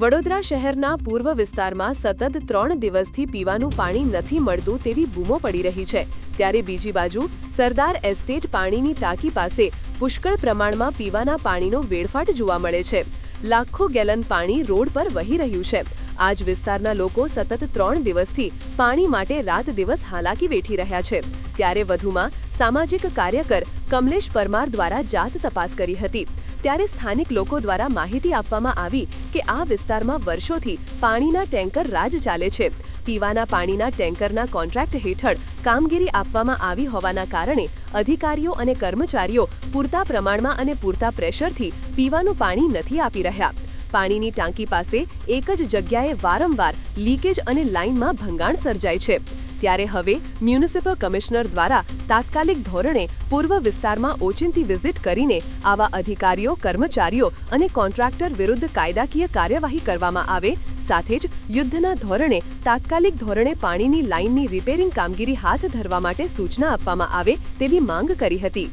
વડોદરા શહેરના પૂર્વ વિસ્તારમાં સતત ત્રણ દિવસથી પીવાનું પાણી નથી મળતું તેવી બૂમો પડી રહી છે. ત્યારે બીજી બાજુ સરદાર એસ્ટેટ પાણીની ટાંકી પાસે પુષ્કળ પ્રમાણમાં પીવાના પાણીનો વેડફાટ જોવા મળે છે. લાખો ગેલન પાણી રોડ પર વહી રહ્યું છે. આજ વિસ્તારના લોકો સતત ત્રણ દિવસથી પાણી માટે રાત દિવસ હાલાકી વેઠી રહ્યા છે. ત્યારે વધુમાં સામાજિક કાર્યકર કમલેશ પરમાર દ્વારા જાત તપાસ કરી હતી. ત્યારે સ્થાનિક લોકો દ્વારા માહિતી આપવામાં આવી કે આ વિસ્તારમાં વર્ષોથી પાણીના ટેન્કર રાજ ચાલે છે. પીવાના પાણીના ટેન્કરના કોન્ટ્રાક્ટ હેઠળ કામગીરી આપવામાં આવી હોવાના કારણે અધિકારીઓ અને કર્મચારીઓ પૂરતા પ્રમાણમાં અને પૂરતા પ્રેશરથી પીવાનું પાણી નથી આપી રહ્યા. પાણીની ટાંકી પાસે એક જ જગ્યાએ વારંવાર લીકેજ અને લાઇનમાં ભંગાણ સર્જાય છે. ત્યારે હવે મ્યુનિસિપલ કમિશનર દ્વારા તાત્કાલિક ધોરણે પૂર્વ વિસ્તારમાં ઓચિંતી વિઝિટ કરીને આવા અધિકારીઓ, કર્મચારીઓ અને કોન્ટ્રાક્ટર વિરુદ્ધ કાયદાકીય કાર્યવાહી કરવામાં આવે, સાથે જ યુદ્ધના ધોરણે તાત્કાલિક ધોરણે પાણીની લાઇનની રિપેરિંગ કામગીરી હાથ ધરવા માટે સૂચના આપવામાં આવે તેવી માંગ કરી હતી.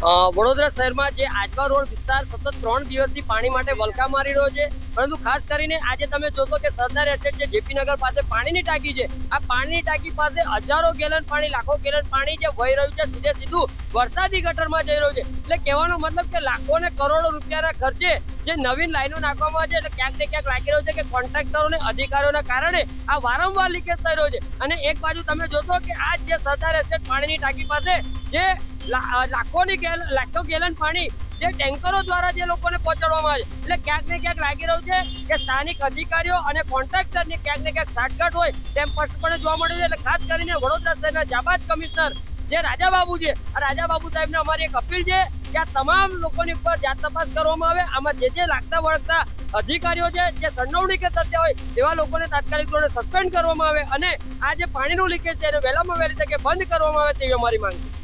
વડોદરા શહેરમાં જે આજવા રોડ વિસ્તાર સતત ત્રણ દિવસથી પાણી માટે વલકા મારી રહ્યો છે. પરંતુ ખાસ કરીને આજે તમે જોશો કે સરદાર એસ્ટેટ જે જેપી નગર પાસે પાણીની ટાંકી છે, આ પાણીની ટાંકી પાસે હજારો ગેલન પાણી, લાખો ગેલન પાણી જે વહી રહ્યું છે, સીધે સીધું વરસાદી ગટરમાં જઈ રહ્યું છે. એટલે કહેવાનો મતલબ કે લાખો ને કરોડો રૂપિયાના ખર્ચે જે નવીન લાઈનો નાખવામાં છે, એટલે ક્યાંક ને ક્યાંક લાગી રહ્યું છે કે કોન્ટ્રાક્ટરો ને અધિકારીઓના કારણે આ વારંવાર લીકેજ થઈ રહ્યો છે. અને એક બાજુ તમે જોશો કે આ જે સરદાર એસ્ટેટ પાણીની ટાંકી પાસે જે લાખોની ગેલ, લાખો ગેલન પાણી જે ટેન્કરો દ્વારા જે લોકોને પહોંચાડવામાં આવે એટલે ક્યાંક ને ક્યાંક લાગી રહ્યું છે કે સ્થાનિક અધિકારીઓ અને કોન્ટ્રાક્ટરની ક્યાંક ને ક્યાંક સાટગાંઠ હોય તેમ સ્પષ્ટપણે જોવા મળ્યું છે. એટલે ખાસ કરીને વડોદરા શહેરના જાબાદ કમિશનર જે રાજાબાબુ છે, આ રાજાબાબુ સાહેબને અમારી એક અપીલ છે કે આ તમામ લોકોની ઉપર જાત તપાસ કરવામાં આવે. આમાં જે જે લાગતા વળગતા અધિકારીઓ છે, જે સંડોવણી કે સત્ય હોય એવા લોકોને તાત્કાલિક ધોરણે સસ્પેન્ડ કરવામાં આવે અને આ જે પાણીનું લીકેજ છે એને વહેલામાં વહેલી તકે બંધ કરવામાં આવે તેવી અમારી માંગ છે.